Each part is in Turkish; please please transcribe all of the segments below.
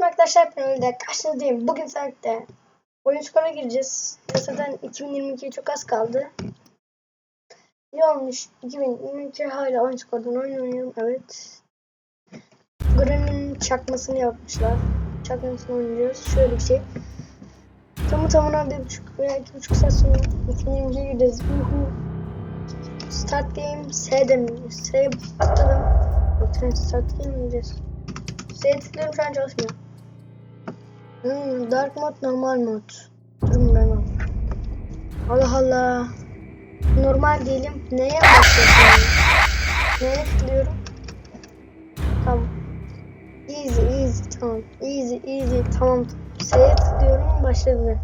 Selam arkadaşlar Öyle karşınızdayım. Bugün saatte oyun skora gireceğiz. Zaten 2022'ye çok az kaldı. İyi olmuş. 2022 hala oyun skordan oynuyorum. Evet. Granny'nin çakmasını yapmışlar. Çakmasını oynayacağız. Şöyle bir şey. Tamı tamına bir buçuk veya iki buçuk saat sonra 2022'ye gireceğiz. Start game S demiyor. S tıkladım. Start game diyeceğiz? Tıklıyorum şu an çalışmıyor. Hmm, dark mod normal mod. Durun ben. Allah Allah. Normal değilim. Neye başlıyorum? Neye tıklıyorum? Tamam. Easy easy tamam. Easy easy tamam. S'ye tıklıyorum başladı.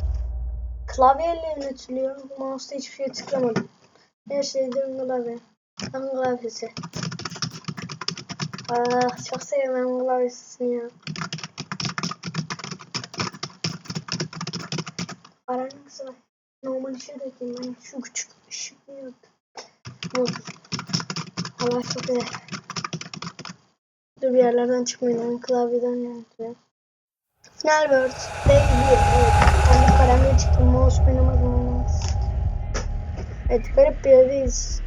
Klavyeyle yönetiliyor. Mouse'da hiçbir şey tıklamadım. Her şeyde klavye. Tam klavyesi. Ah çok sevmem klavyesini ya. Karanlık var. Normal da ekleyin. Ben şu küçük ışık yok? Yok. Allah çok güzel. Dur bir yerlerden çıkmayın. Ben klavyeden yönetiyorum. Final World Day 1. Evet. Ben de kalemle çıktım. Mouse oynamadım. Evet garip bir yerdeyiz.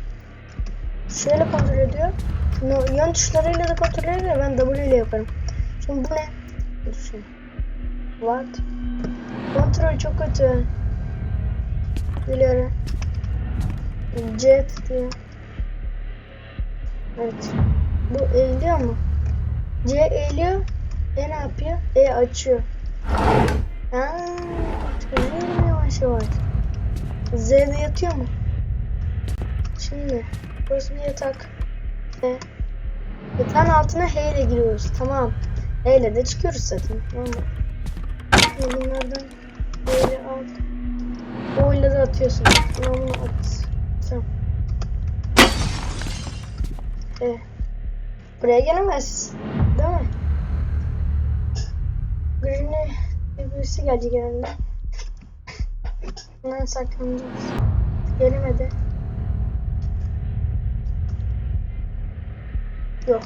Şöyle kontrol ediyor. No, yan tuşlarıyla da kontrol ediyor. Ben W ile yaparım. Şimdi bu ne? Dur şimdi. What? Kontrol çok kötü. Biliyorum. C diyor. Evet. Bu eğiliyor mu? C eğiliyor. E ne yapıyor? E açıyor. Aa, çocuğum yavaş yavaş. Z'de yatıyor mu? Şimdi burası bir yatak. E. Yatağın altına H ile giriyoruz. Tamam. H ile de çıkıyoruz zaten. Tamam mı? Bunlardan böyle al. O ile de atıyorsun. Tamam bunu at. Tamam. E. Buraya gelemez. Değil mi? Green'e birisi gelecek herhalde. Hemen saklanacağız. Gelemedi. Yok.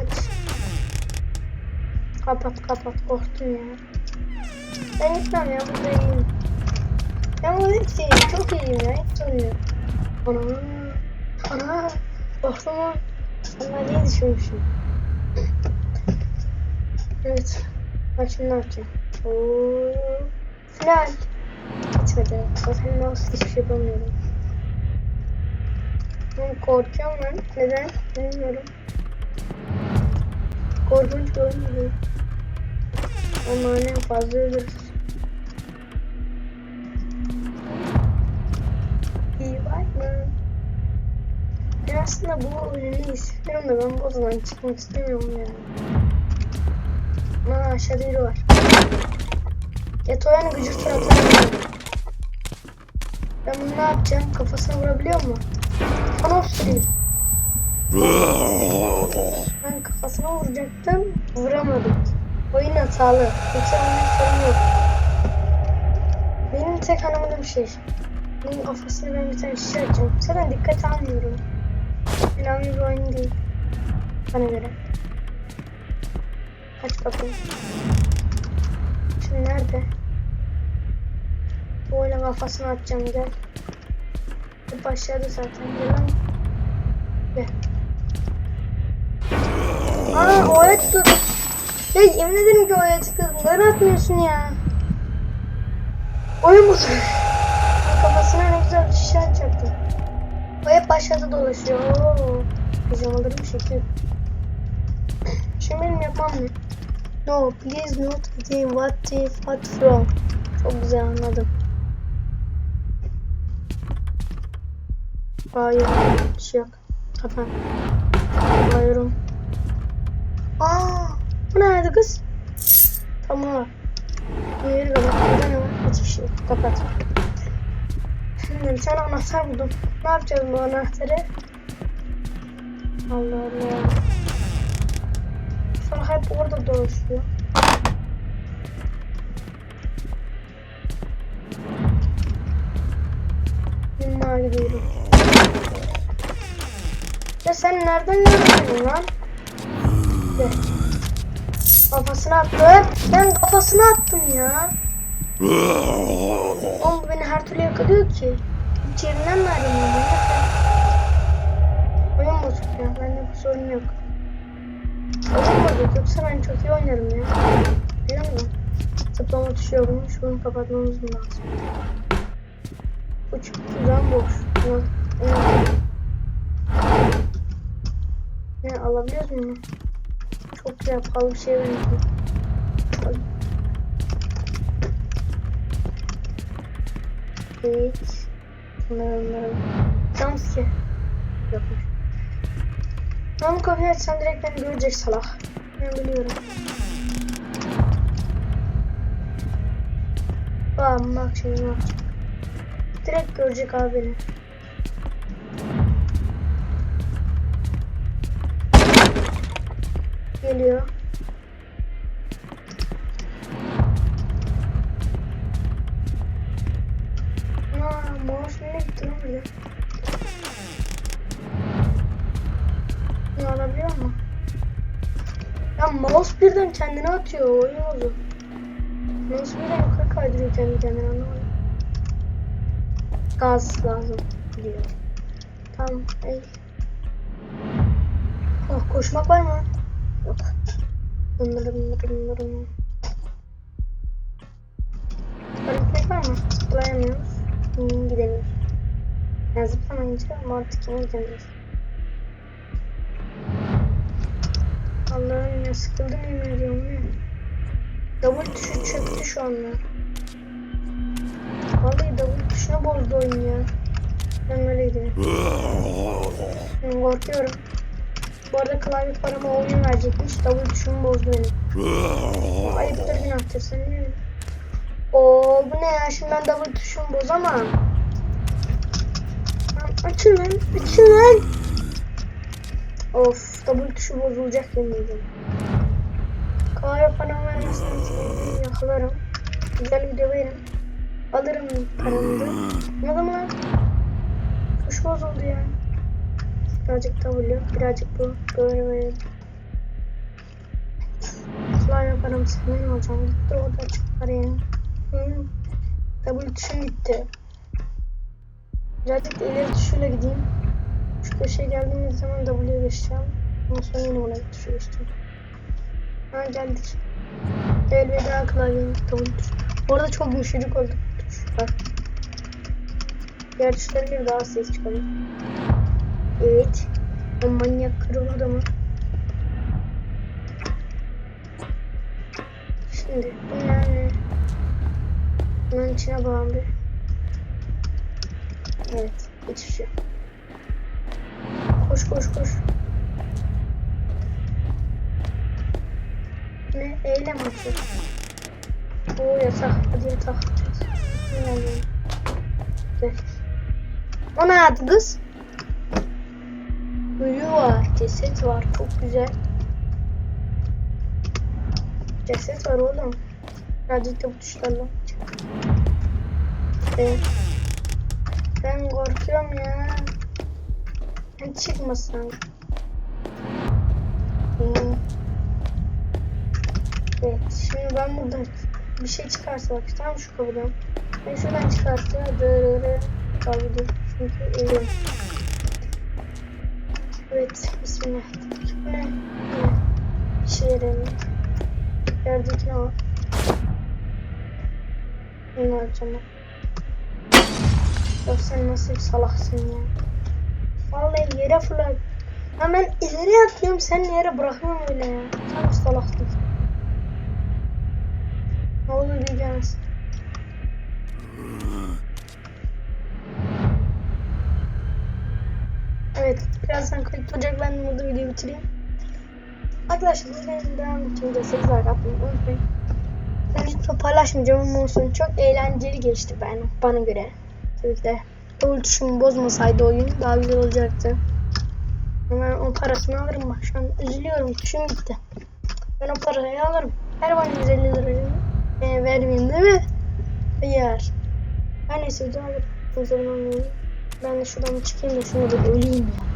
Aç. Kapat kapat korktum ya. Ben gitmem ya burada iyiyim. Ben burada hiç iyiyim. Çok iyiyim ya. Hiç sormuyor. Ana. Ana. Korktum ha. Sandalyeye düşürmüşüm. Evet. Bak şimdi ne yapacağım. Oo. Final. Gitmedi. Zaten mouse hiçbir şey yapamıyorum. Ben korkuyorum ben. Neden? Bilmiyorum. Korkunç bu. Ama ne fazla ölürüz. İyi bakma. Ben aslında bu oyunu istiyorum da ben bu odadan çıkmak istemiyorum ya. Aa aşağıda biri var. Getoyan gücü tur atamıyorum. Ben bunu ne yapacağım? Kafasına vurabiliyor mu? Bana süreyim. Ben kafasına vuracaktım. Vuramadım. Oyun hatalı. Yoksa onun sorun yok. Benim tek anlamadığım şey. Bunun kafasına ben bir tane şişe atacağım. Zaten dikkat almıyorum. Önemli bir oyun değil. Bana göre. Aç bakayım. Şimdi nerede? Bu oyuna kafasına atacağım gel. Hep aşağıda zaten. Gel lan. Gel. Aa oya tıkladım. Ya yemin ederim ki oya tıkladım. Neden atmıyorsun ya? Oyun bozuldu. Kafasına ne güzel bir şişe atacaktım. O hep aşağıda dolaşıyor. Oo. Pijamalarım şekil. Şimdi benim yapmam ne? No, please not the what if what from. Çok güzel anladım. Hayır, bir şey yok. Kapan. Hayırım. Aa, bu nerede kız? Tamam. Bu yeri kapat. Burada ne var? Hiçbir şey yok. Kapat. Şimdi bir tane anahtar buldum. Ne yapacağız bu anahtarı? Allah Allah. Sonra hep orada dolaşıyor. Mimar gidiyorum. Ya sen nereden geldin lan? Bekle. Kafasına attı. Ben kafasına attım ya. Oğlum beni her türlü yakalıyor ki. Hiç yerinden mi ayrılmıyor? Oyun bozuk ya. Bende bu sorun yok. Oyun bozuk. Yoksa ben çok iyi oynarım ya. Biliyor musun? Zıplama tuşu yokmuş. Bunu kapatmamız lazım. Uç tuzağım boş. Evet. Ne alabiliyoruz mu? Çok pahalı bir şey benziyor. Evet. Jumpscare. Yokmuş. Ben bu kapıyı açsam direkt beni görecek salak. Ben biliyorum. Bak bak şimdi yapacak. Direkt görecek abi. Geliyor. Aa, mouse nereye gitti lan bir de? Ne alabiliyor mu? Ya mouse birden kendine atıyor. Oyun oldu. Mouse birden yukarı kaydırıyor kendi kendine anlamadım. Gaz lazım diyor. Tamam. Ey. Oh, koşmak var mı? Bunları bunları. Öğretmek var mı? Zıplayamıyoruz. Hmm, gidemiyoruz. Yani zıplamayınca yine gidemiyoruz. Allah'ım ya sıkıldım yemin ediyorum ya. Double tuşu çöktü şu anda. Vallahi double tuşuna bozdu oyun ya. Ben öyle gidiyorum. Korkuyorum. Bu arada klavye parama oyun verecekmiş. Double tuşumu bozdu benim. Ayıptır günahtır sen değil mi? Oo bu ne ya şimdi ben double tuşumu bozamam. Açın lan açın lan. Of double tuşu bozulacak yemin ediyorum. Klavye paramı vermezseniz yakalarım. Güzel video verin. Alırım paramı da. Ne zaman? Tuş bozuldu ya. Birazcık W, birazcık bu. Böyle böyle. Klavye paramı senin hocam. Dur orada çıkar yani. Hmm. W tuşum gitti. Birazcık ileri tuşuyla gideyim. Şu köşeye geldiğimiz zaman W'ye geçeceğim. Ondan sonra yine buna tuşu geçeceğim. Ha geldik. Elveda klavyenin W tuşu. Bu arada çok yumuşacık oldu bu tuş. Bak. Diğer tuşlara göre daha ses çıkalım. Evet. O manyak kırıldı mı? Şimdi yani bunun içine bağlı. Evet, şey. Koş koş koş. Ne? Eylem atıyor. Oo yatak. Hadi yatak. Ne oluyor? Güzel. O ne yaptı kız? Büyü var, ceset var. Çok güzel. Ceset var oğlum. Da bu tuşlarla. Evet. Ben korkuyorum ya. Ben çıkmasam. Hmm. Evet, şimdi ben burada bir şey çıkarsa bak tamam şu kapıdan. Ben şuradan çıkarsa dırırı kaldı. Çünkü ölüyorum. Evet, bismillah. Ne? Bir şey yaramıyor. Yerdeki ne var? Ne var canım? Ya sen nasıl salaksın ya? Vallahi yere fırlat. Ya ben ileri atıyorum sen yere bırakıyorsun öyle ya. Sen salaksın. Ne olur bir gelsin. Birazdan kayıt olacak. Ben de burada videoyu bitireyim. Arkadaşlar izleyin devam için de 8 like atmayı unutmayın. Ben hiç paylaşmayacağım olsun. Çok eğlenceli geçti ben, bana göre. Tabii de. Double tuşumu bozmasaydı oyun daha güzel olacaktı. Ben o parasını alırım bak şu an üzülüyorum tuşum gitti. Ben o parayı alırım. Her bana 150 lira e, vermeyeyim değil mi? Hayır. Her neyse alırım. O zaman ben de şuradan çıkayım da şunu da öleyim ya.